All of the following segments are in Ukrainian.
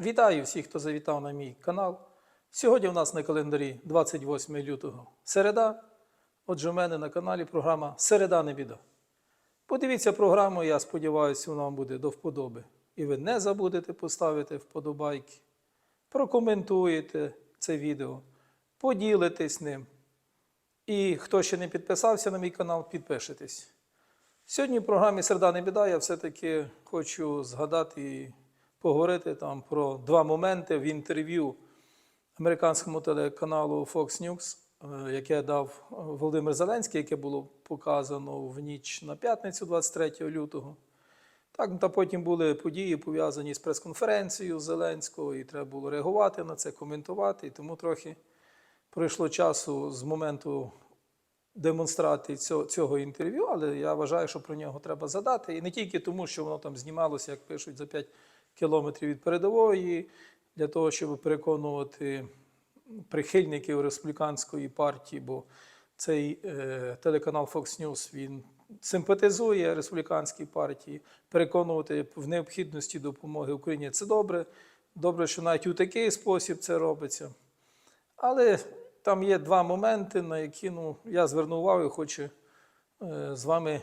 Вітаю всіх, хто завітав на мій канал. Сьогодні у нас на календарі 28 лютого середа. Отже, у мене на каналі програма Середа не біда. Подивіться програму, я сподіваюся, вона вам буде до вподоби. І ви не забудете поставити вподобайки, прокоментуєте це відео, поділитесь ним. І хто ще не підписався на мій канал, підпишитесь. Сьогодні в програмі Середа не біда я все-таки хочу згадати поговорити там про два моменти в інтерв'ю американському телеканалу Fox News, е, яке дав Володимир Зеленський, яке було показано в ніч на п'ятницю, 23 лютого. Так, та потім були події пов'язані з прес-конференцією Зеленського, і треба було реагувати на це, коментувати. І тому трохи пройшло часу з моменту демонстрації цього, цього інтерв'ю, але я вважаю, що про нього треба задати. І не тільки тому, що воно там знімалося, як пишуть, за 5 кілометрів від передової, для того, щоб переконувати прихильників республіканської партії, бо цей е, телеканал Fox News він симпатизує республіканській партії, переконувати в необхідності допомоги Україні це добре. Добре, що навіть у такий спосіб це робиться. Але там є два моменти, на які ну, я звернув увагу і хочу е, з вами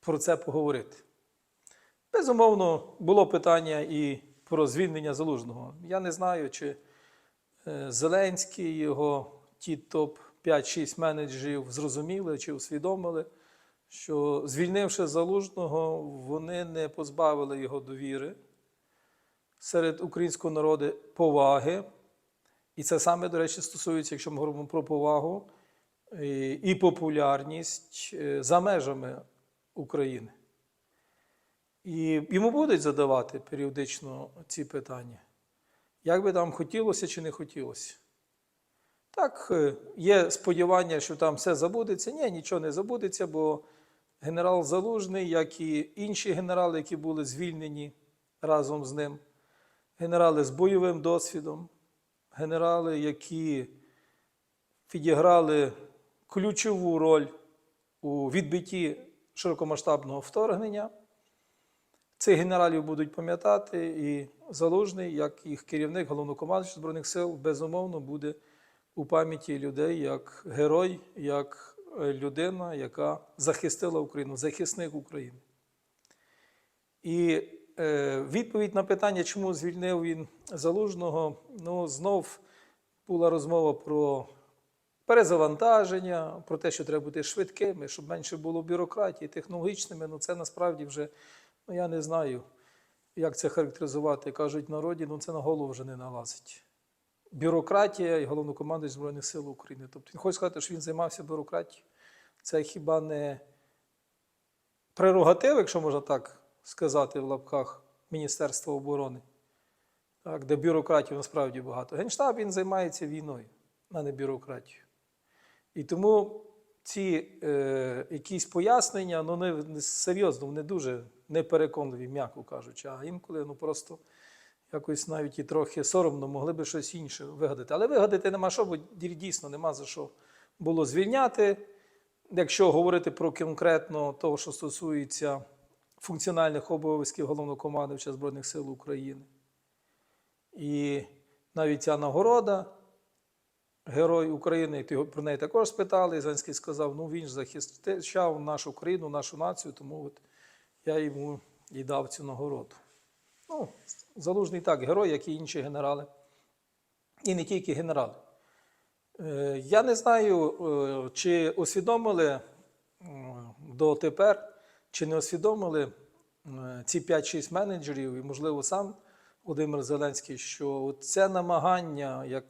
про це поговорити. Безумовно, було питання і про звільнення залужного. Я не знаю, чи е, Зеленський, його ті топ-5-6 менеджерів зрозуміли чи усвідомили, що звільнивши залужного, вони не позбавили його довіри серед українського народу поваги. І це саме, до речі, стосується, якщо ми говоримо про повагу і, і популярність е, за межами України. І йому будуть задавати періодично ці питання. Як би там хотілося чи не хотілося. Так, е, є сподівання, що там все забудеться. Ні, нічого не забудеться, бо генерал Залужний, як і інші генерали, які були звільнені разом з ним, генерали з бойовим досвідом, генерали, які відіграли ключову роль у відбитті широкомасштабного вторгнення. Цих генералів будуть пам'ятати, і Залужний, як їх керівник головнокомандуючий Збройних сил, безумовно буде у пам'яті людей як герой, як е, людина, яка захистила Україну, захисник України. І е, відповідь на питання, чому звільнив він Залужного, ну, знов була розмова про перезавантаження, про те, що треба бути швидкими, щоб менше було бюрократії, технологічними. Ну, це насправді вже, ну я не знаю, як це характеризувати. Кажуть народі, ну це на голову вже не налазить. Бюрократія і головнокомандуючий Збройних сил України. Тобто він хоче сказати, що він займався бюрократією. Це хіба не прерогатив, якщо можна так сказати, в лапках Міністерства оборони, так, де бюрократів насправді багато. Генштаб він займається війною, а не бюрократією. І тому ці е, якісь пояснення, ну не, серйозно, вони дуже непереконливі, м'яко кажучи, а інколи ну просто якось навіть і трохи соромно могли би щось інше вигадати. Але вигадати нема що, бо дійсно нема за що було звільняти. Якщо говорити про конкретно того, що стосується функціональних обов'язків головнокомандувача Збройних сил України. І навіть ця нагорода, Герой України, про неї також спитали, і сказав, ну він ж захищав нашу країну, нашу націю, тому от я йому і дав цю нагороду. Ну, Залужний так, герой, як і інші генерали. І не тільки генерали. Е, Я не знаю, е, чи усвідомили м, дотепер, чи не усвідомили е, ці 5-6 менеджерів, і, можливо, сам Володимир Зеленський, що це намагання, як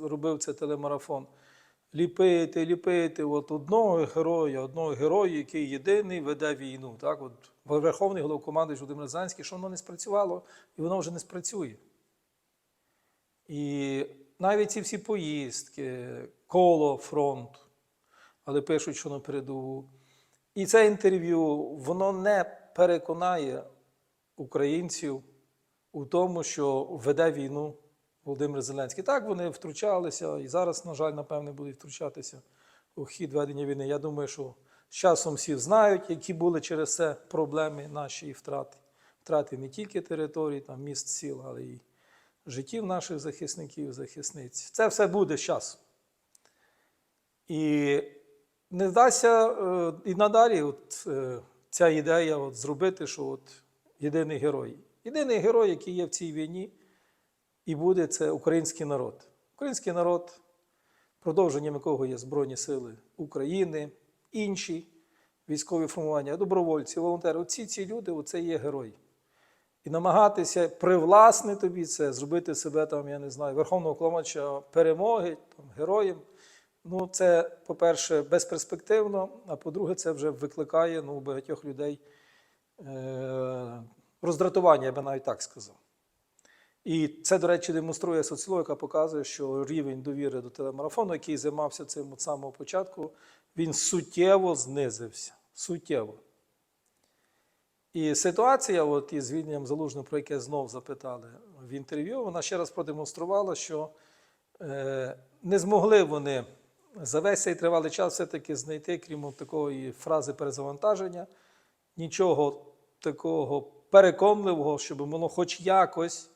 робив це телемарафон, ліпити, ліпити от одного героя, одного героя, який єдиний веде війну. Так? От Верховний головкомандуючий Володимир Зеленський, що воно не спрацювало, і воно вже не спрацює. І навіть ці всі поїздки, коло фронту, але пишуть, що на передову. І це інтерв'ю, воно не переконає українців у тому, що веде війну Володимир Зеленський. Так, вони втручалися, і зараз, на жаль, напевне, будуть втручатися у хід ведення війни. Я думаю, що з часом всі знають, які були через це проблеми наші і втрати. Втрати не тільки територій, там, міст, сіл, але й життів наших захисників, захисниць. Це все буде з часом. І не вдасться е, і надалі от, е, ця ідея от, зробити, що от, єдиний герой. Єдиний герой, який є в цій війні, і буде це український народ. Український народ, продовженням якого є Збройні Сили України, інші військові формування, добровольці, волонтери. Оці ці люди, оце є герої. І намагатися привласнити тобі це, зробити себе там, я не знаю, верховного кломача перемоги, там, героєм. Ну, це, по-перше, безперспективно, а по-друге, це вже викликає ну, у багатьох людей е- роздратування, я би навіть так сказав. І це, до речі, демонструє соціологія, показує, що рівень довіри до телемарафону, який займався цим з самого початку, він суттєво знизився. Суттєво. І ситуація, от із звільненням залужного, про яке знов запитали в інтерв'ю, вона ще раз продемонструвала, що е, не змогли вони за весь цей тривалий час все-таки знайти, крім такої фрази перезавантаження, нічого такого переконливого, щоб могло хоч якось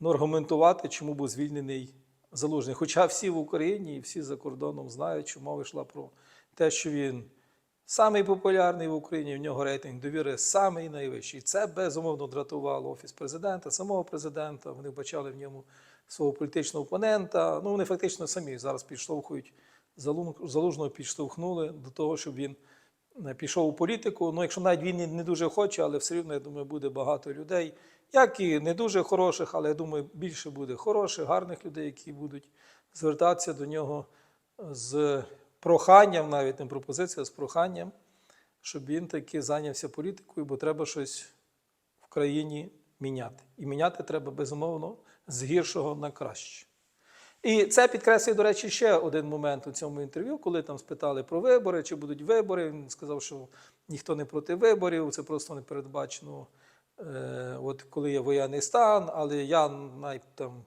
ну, аргументувати, чому був звільнений залужний. Хоча всі в Україні і всі за кордоном знають, що мова йшла про те, що він самий популярний в Україні, в нього рейтинг довіри самий найвищий. Це безумовно дратувало Офіс президента, самого президента. Вони бачали в ньому свого політичного опонента. Ну, вони фактично самі зараз підштовхують залужного підштовхнули до того, щоб він пішов у політику. Ну, якщо навіть він не дуже хоче, але все рівно, я думаю, буде багато людей, як і не дуже хороших, але я думаю, більше буде хороших, гарних людей, які будуть звертатися до нього з проханням, навіть не пропозиція, а з проханням, щоб він таки зайнявся політикою, бо треба щось в країні міняти. І міняти треба безумовно з гіршого на краще. І це підкреслює, до речі, ще один момент у цьому інтерв'ю, коли там спитали про вибори, чи будуть вибори. Він сказав, що ніхто не проти виборів, це просто не передбачено, е, от коли є воєнний стан, але я най, там,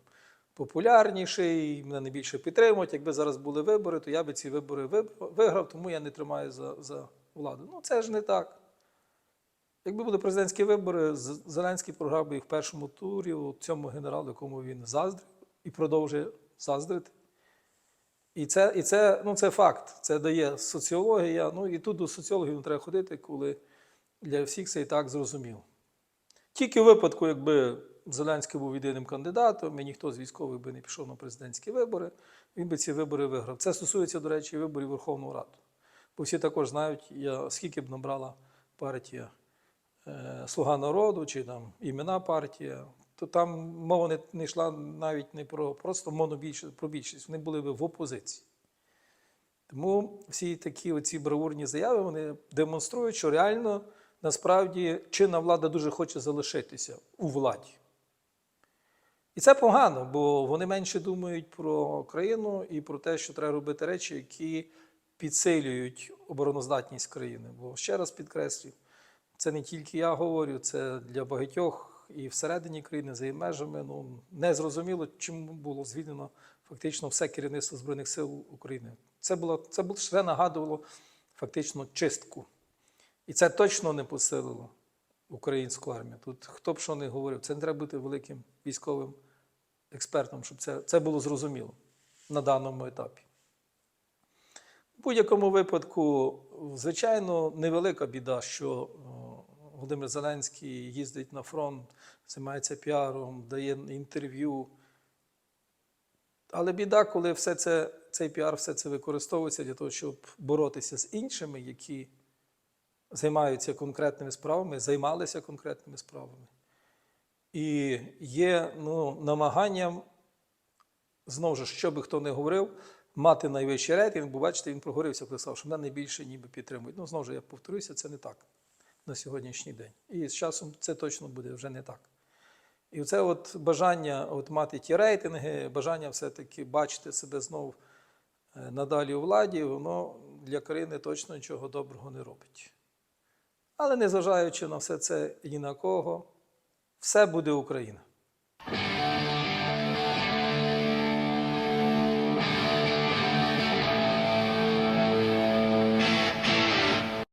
популярніший, мене найбільше підтримують. Якби зараз були вибори, то я би ці вибори виграв, тому я не тримаю за, за владу. Ну це ж не так. Якби були президентські вибори, Зеленський програв би їх в першому турі у цьому генералу, якому він заздрив і продовжує заздрити. І це, і це, ну, це факт, це дає соціологія. Ну і тут до соціологів не треба ходити, коли для всіх це і так зрозуміло. Тільки в випадку, якби Зеленський був єдиним кандидатом, і ніхто з військових би не пішов на президентські вибори, він би ці вибори виграв. Це стосується, до речі, виборів Верховного Раду. Бо всі також знають, я, скільки б набрала партія е, Слуга народу чи там імена партія, то там мова не, не йшла навіть не про просто монобільшість, про більшість. Вони були б в опозиції. Тому всі такі оці бравурні заяви вони демонструють, що реально насправді чинна влада дуже хоче залишитися у владі. І це погано, бо вони менше думають про країну і про те, що треба робити речі, які підсилюють обороноздатність країни. Бо ще раз підкреслюю, це не тільки я говорю, це для багатьох і всередині країни, за її межами. Ну не зрозуміло, чому було звільнено фактично все керівництво Збройних сил України. Це було це було ще нагадувало фактично чистку. І це точно не посилило українську армію. Тут хто б що не говорив, це не треба бути великим військовим експертом, щоб це, це було зрозуміло на даному етапі. В будь-якому випадку, звичайно, невелика біда, що о, Володимир Зеленський їздить на фронт, займається піаром, дає інтерв'ю. Але біда, коли все це, цей піар все це використовується для того, щоб боротися з іншими, які займаються конкретними справами, займалися конкретними справами. І є ну, намаганням, знову ж, що би хто не говорив, мати найвищий рейтинг, бо бачите, він прогорився, писав, що мене найбільше ніби підтримують. Ну, знову ж я повторюся, це не так на сьогоднішній день. І з часом це точно буде вже не так. І це от бажання от мати ті рейтинги, бажання все-таки бачити себе знов е, надалі у владі, воно для країни точно нічого доброго не робить. Але незважаючи на все це ні на кого, все буде Україна.